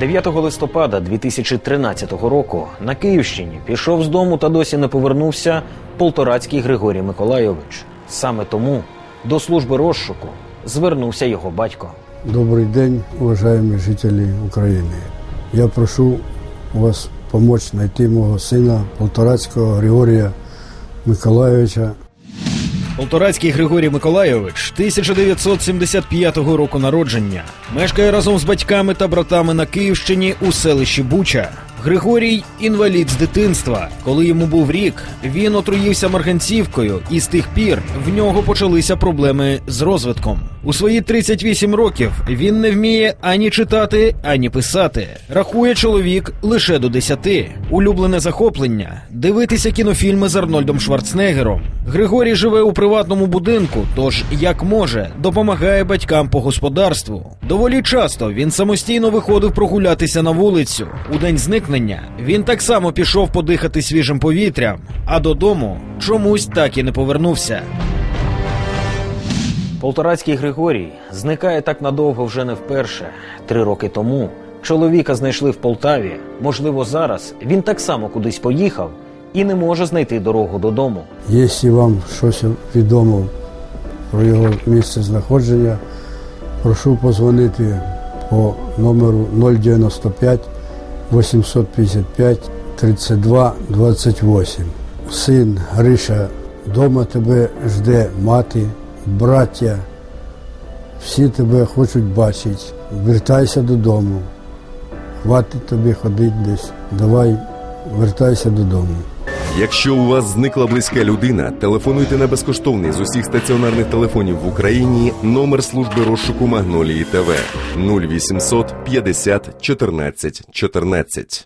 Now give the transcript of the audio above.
9 листопада 2013 року на Київщині пішов з дому та досі не повернувся Полторацький Григорій Миколайович. Саме тому до служби розшуку звернувся його батько. Добрый день, уважаемые жители Украины. Я прошу вас помочь найти моего сына Полторацкого Григория Миколаевича. Полторацький Григорій Миколайович 1975 року народження. Мешкає разом з батьками та братами на Київщині у селищі Буча. Григорій інвалід з дитинства. Коли йому був рік, він отруївся марганцівкою, і з тих пір в нього почалися проблеми з розвитком. У свої 38 років він не вміє ані читати, ані писати. Рахує чоловік лише до 10. Улюблене захоплення дивитися кінофільми з Арнольдом Шварценеггером. Григорій живе у приватному будинку, тож як може, допомагає батькам по господарству. Доволі часто він самостійно виходив прогулятися на вулицю. У день зникнення він так само пішов подихати свіжим повітрям, а додому чомусь так і не повернувся. Полторацький Григорій зникає так надовго вже не вперше. Три роки тому чоловіка знайшли в Полтаві. Можливо, зараз він так само кудись поїхав і не може знайти дорогу додому. Якщо вам щось відомо про його місце знаходження, прошу позвонити по номеру 095 855 32 28. Син Гриша, вдома тебе жде мати, браття. Всі тебе хочуть бачити. Вертайся додому. Хватить тобі ходити десь. Давай, вертайся додому. Якщо у вас зникла близька людина, телефонуйте на безкоштовний з усіх стаціонарних телефонів в Україні номер служби розшуку Магнолії ТВ 0800 50 14 14.